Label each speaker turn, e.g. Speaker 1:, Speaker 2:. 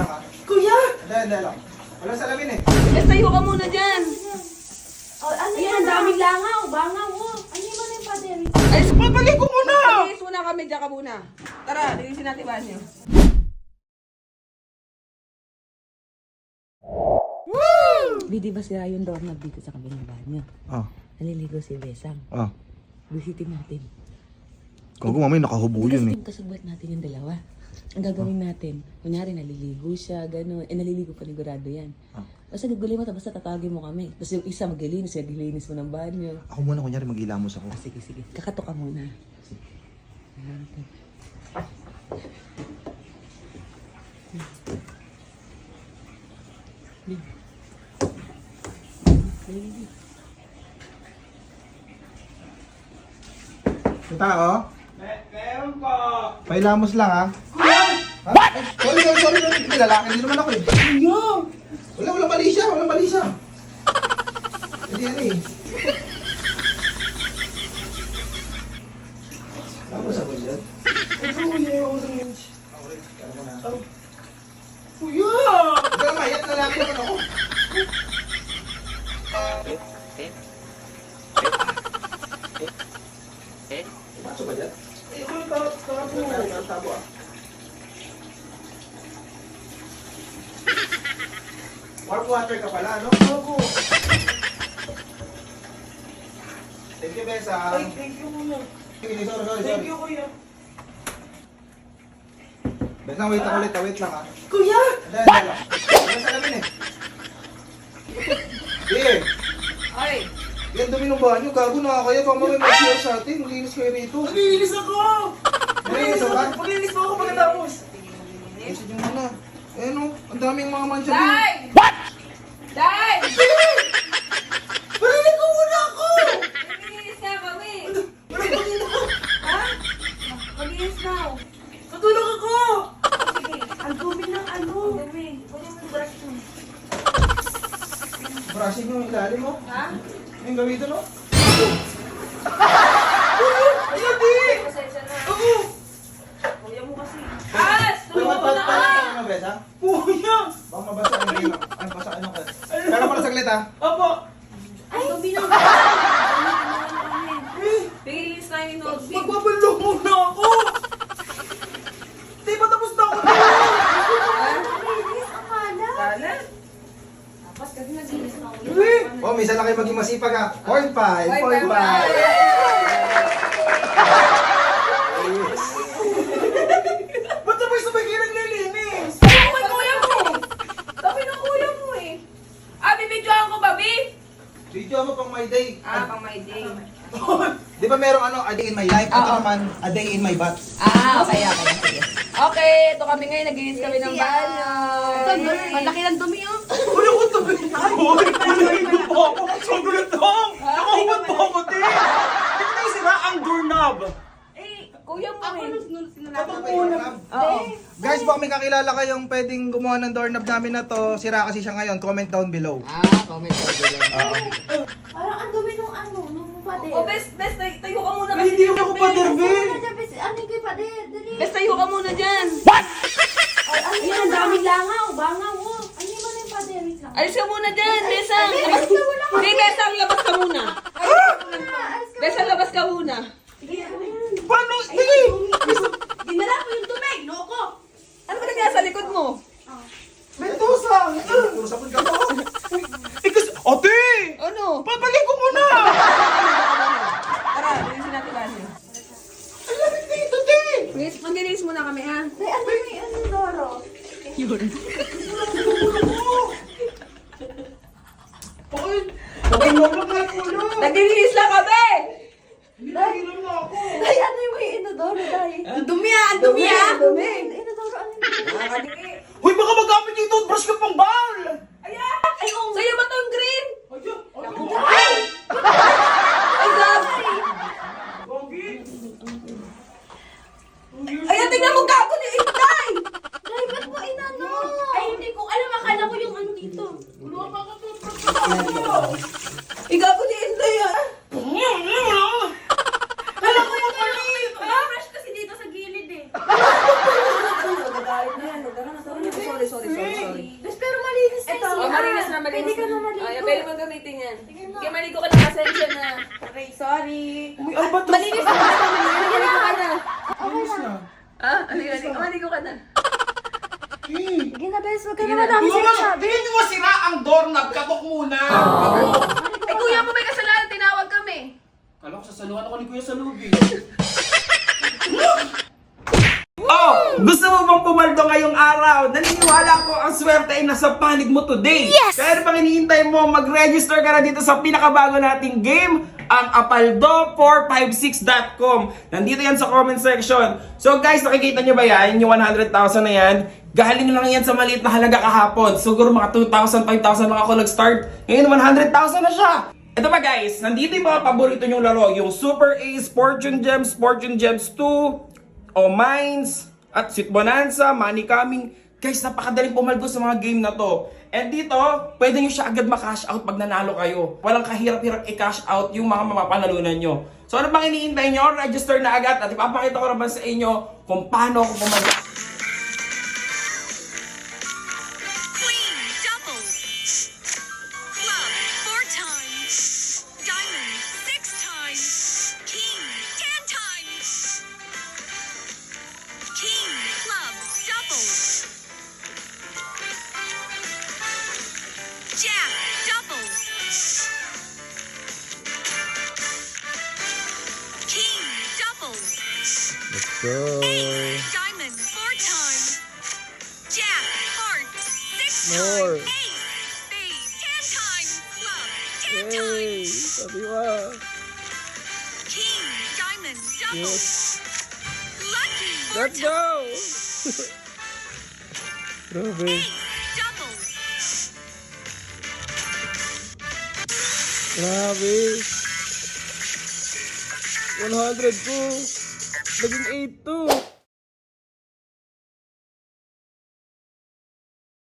Speaker 1: lang ha.
Speaker 2: Kuya!
Speaker 1: Hindi, hindi lang. Walang salamin eh.
Speaker 3: Eh, tayo ka muna dyan.
Speaker 2: Oh, ano
Speaker 3: Ayan,
Speaker 2: yan?
Speaker 3: ang daming
Speaker 2: langaw, bangaw. Oh. Ano yung mga yung pader?
Speaker 3: Ay,
Speaker 1: Babalik ko muna!
Speaker 3: Linis muna kami, dyan ka muna. Tara, linisin natin banyo. Woo! Di ba sira yung doorknob dito sa kabilang banyo?
Speaker 1: Oh,
Speaker 3: Naliligo si Besang.
Speaker 1: oh.
Speaker 3: Bisitin natin.
Speaker 1: Kung mamay nakahubo yun eh.
Speaker 3: Kasi kasabot natin yung dalawa. Ang gagawin natin, kunyari naliligo siya, gano'n. Eh, naliligo panigurado yan.
Speaker 1: Ah.
Speaker 3: Basta gagawin mo, basta tatawagin mo kami. Tapos yung isa maglilinis, naglilinis mo ng banyo.
Speaker 1: Ako muna kunyari mag-ilamos ako.
Speaker 3: Ah, sige, sige. Kakatok ka muna.
Speaker 1: Kita oh. Meron po. Pailamos lang ha. What? sorry, sorry, sorry. sorry. Hindi, lalaki din naman ako eh.
Speaker 2: Kuya!
Speaker 1: Wala, wala mali siya. Wala mali siya. Hindi yan eh. Tapos ako dyan.
Speaker 2: Kuya, orange.
Speaker 1: Orange, kaya mo na.
Speaker 2: Kuya!
Speaker 1: Ikaw naman, yan lalaki naman ako. Pasok ba dyan?
Speaker 2: Eh, ano ta- tabo?
Speaker 1: Tabo ah. Warm water ka pala, no?
Speaker 2: Tabo.
Speaker 1: Thank you, Besa.
Speaker 2: Ay, thank you, kuya.
Speaker 1: Sorry, sorry, sorry.
Speaker 2: Thank you, kuya.
Speaker 1: Besa, wait lang ulit, ah, wait lang ah.
Speaker 2: Kuya!
Speaker 1: Hindi, hindi lang. Wala salamin eh. Eh,
Speaker 3: Ay!
Speaker 1: yan dumi ng banyo, gago na kaya baka mamay mag sa atin, maglinis kayo rito.
Speaker 2: Maglinis ako!
Speaker 1: Maglinis ako?
Speaker 2: Maglinis pa ako pagkatapos.
Speaker 1: Kasi nyo muna. Eh no, ang daming mga mancha din.
Speaker 3: Day! What? Day!
Speaker 2: Maglinis ko muna ako!
Speaker 3: Maglinis na kami!
Speaker 2: Wala pa rin ako.
Speaker 3: Ha? Maglinis na.
Speaker 2: Matulog ako!
Speaker 3: Sige.
Speaker 2: Ang dumi ng ano.
Speaker 3: Dami. Kunin mo yung brush mo.
Speaker 1: Brushing yung ilalim mo.
Speaker 3: Ha?
Speaker 1: Yung gawin no?
Speaker 2: Ayun, di!
Speaker 3: Pasensya na.
Speaker 2: Ako!
Speaker 3: Kuya mo kasi. As! Tulungan mo na
Speaker 1: Paano
Speaker 3: ah!
Speaker 1: ka na, Besa?
Speaker 2: Kuya!
Speaker 1: Baka mabasa ang gino. Ay, basa ano ka. Pero pala saglit ha.
Speaker 2: Apo!
Speaker 3: Ay!
Speaker 2: Eh,
Speaker 3: Pigilis na yung notebook.
Speaker 2: magbabalong muna ako! Di ba tapos na ako? Maglinis akala.
Speaker 3: Sana? Tapos kasi naglinis na ako.
Speaker 2: Eh!
Speaker 1: Oh, minsan na kayo maging masipag ha. Point five,
Speaker 3: Point
Speaker 1: point
Speaker 3: five.
Speaker 1: five.
Speaker 2: Ba't tapos sabay kayo naglilinis?
Speaker 3: Ano may kuya mo? Sabi ng kuya mo eh. Ah, bibidyoan ko ba, Bi?
Speaker 1: Video mo pang my day.
Speaker 3: Ah, pang my day.
Speaker 1: Ba merong ano, a day in my life? Ito
Speaker 3: Oo.
Speaker 1: naman, a day in my butt.
Speaker 3: Ah, okay, okay. Sige. Okay, ito kami ngayon. Naglinis kami ng banyo. Ang laki ng dumi, oh.
Speaker 2: Wala ko tabi. Ay, wala ko pa ako. Sagulat lang. Nakahubad pa ako, te. Tingnan yung sira ang doorknob.
Speaker 3: Eh, kuya mo eh.
Speaker 2: Kapag unang.
Speaker 3: Oo.
Speaker 1: Guys, baka may kakilala kayong pwedeng gumawa ng doorknob namin na to, sira kasi siya ngayon, comment down below.
Speaker 3: Ah, comment ko
Speaker 1: Oo.
Speaker 4: Parang ang dumi nung ano, nung pader.
Speaker 3: Oh, best, best, tay- tayo ka muna
Speaker 2: Ay, Hindi ako pa derbe.
Speaker 4: Ano yung pader? Dali.
Speaker 3: Best, tayo ka muna dyan.
Speaker 4: Ay,
Speaker 3: Ayan,
Speaker 4: yan?
Speaker 3: ang daming langaw, bangaw, oh.
Speaker 4: Ano yung yung pader?
Speaker 3: Alis ka muna dyan, Besang.
Speaker 4: Ay.
Speaker 3: Hindi, Besang, labas ka muna.
Speaker 4: Alis ka.
Speaker 3: Besang, labas ka muna.
Speaker 2: Paano? Sige.
Speaker 3: Dinala ko yung tubig, loko. Ano ba nangyari sa likod mo?
Speaker 2: Mendoza.
Speaker 1: Puro sabon ka po.
Speaker 2: Eh, kasi, ate!
Speaker 3: Ano?
Speaker 2: Babalik ko muna!
Speaker 3: Tara, linisin natin banyo.
Speaker 2: Ang lamig dito, te!
Speaker 3: Linis, maglinis muna kami, ha?
Speaker 4: Ay, ano yung ano yung Doro?
Speaker 3: Yun.
Speaker 2: Ay, nabulog na yung ulo!
Speaker 3: Naglilinis lang kami!
Speaker 2: Hinihilan na ako!
Speaker 4: Ay, ano yung may inodoro, Day?
Speaker 3: Ang dumi, ah! Dumi, ah!
Speaker 4: Dumi. Inodoro, ano yung.
Speaker 2: Hoy, baka magamit yung toothbrush ka pang bawal!
Speaker 3: Ayan! Ay, sa'yo ba tong green?
Speaker 2: Ayun!
Speaker 3: Ay! Ay, gabi! Ayan, tingnan mo gago ni Inday!
Speaker 4: Day, ba't mo inano? Ay, hindi ko alam. Akala ko yung ano dito.
Speaker 3: Ay, gago ni Inday, ah!
Speaker 2: Kala ko yung mali!
Speaker 4: Fresh kasi dito sa gilid eh.
Speaker 3: Nagagalit na yan. Na. Sorry, sorry, sorry, sorry, sorry.
Speaker 4: Bes, pero malinis na
Speaker 3: Ito, oh, malinis na, malinis
Speaker 4: Pwede ka na maligo.
Speaker 3: Ay, pwede mo gamitin yan. Sige, maligo ka na, pasensya na.
Speaker 4: Okay, sorry.
Speaker 5: Uy, ano ba to?
Speaker 3: Malinis na, maligo ka na.
Speaker 1: Ayos na.
Speaker 3: Ah, maligo, maligo, maligo ka na.
Speaker 4: Sige na, Bes. Huwag ka na madami sinasabi.
Speaker 5: hindi mo sira ang doorknob. Katok muna.
Speaker 3: Ay, kuya mo may kasalanan, tinawag kami.
Speaker 5: Kala ko sasaluhan ako ni Kuya sa loob eh. Oh, gusto mo bang pumaldo ngayong araw? Naniniwala ko ang swerte ay nasa panig mo today. Yes! Kaya pang hinihintay mo, mag-register ka na dito sa pinakabago nating game, ang apaldo456.com. Nandito yan sa comment section. So guys, nakikita nyo ba yan? Yung 100,000 na yan? Galing lang yan sa maliit na halaga kahapon. Siguro mga 2,000, 5,000 lang ako nag-start. Ngayon, 100,000 na siya. Ito pa guys, nandito yung mga paborito nyong laro. Yung Super Ace, Fortune Gems, Fortune Gems 2, o Mines, at Sweet Bonanza, Money Coming. Guys, napakadaling pumaldo sa mga game na to. And dito, pwede nyo siya agad makash out pag nanalo kayo. Walang kahirap-hirap i-cash out yung mga mapapanalunan nyo. So ano bang iniintay nyo? Register na agad at ipapakita ko naman sa inyo kung paano ako pumaldo.
Speaker 1: Let's go.
Speaker 6: Ace diamond four times. Jack heart six
Speaker 1: More.
Speaker 6: times. Ace spade ten times. Club ten times.
Speaker 1: sabi mo.
Speaker 6: King diamond double. Lucky four
Speaker 1: Let's go! Grabe.
Speaker 6: Ace double.
Speaker 1: Grabe. 100 ko. daging itu.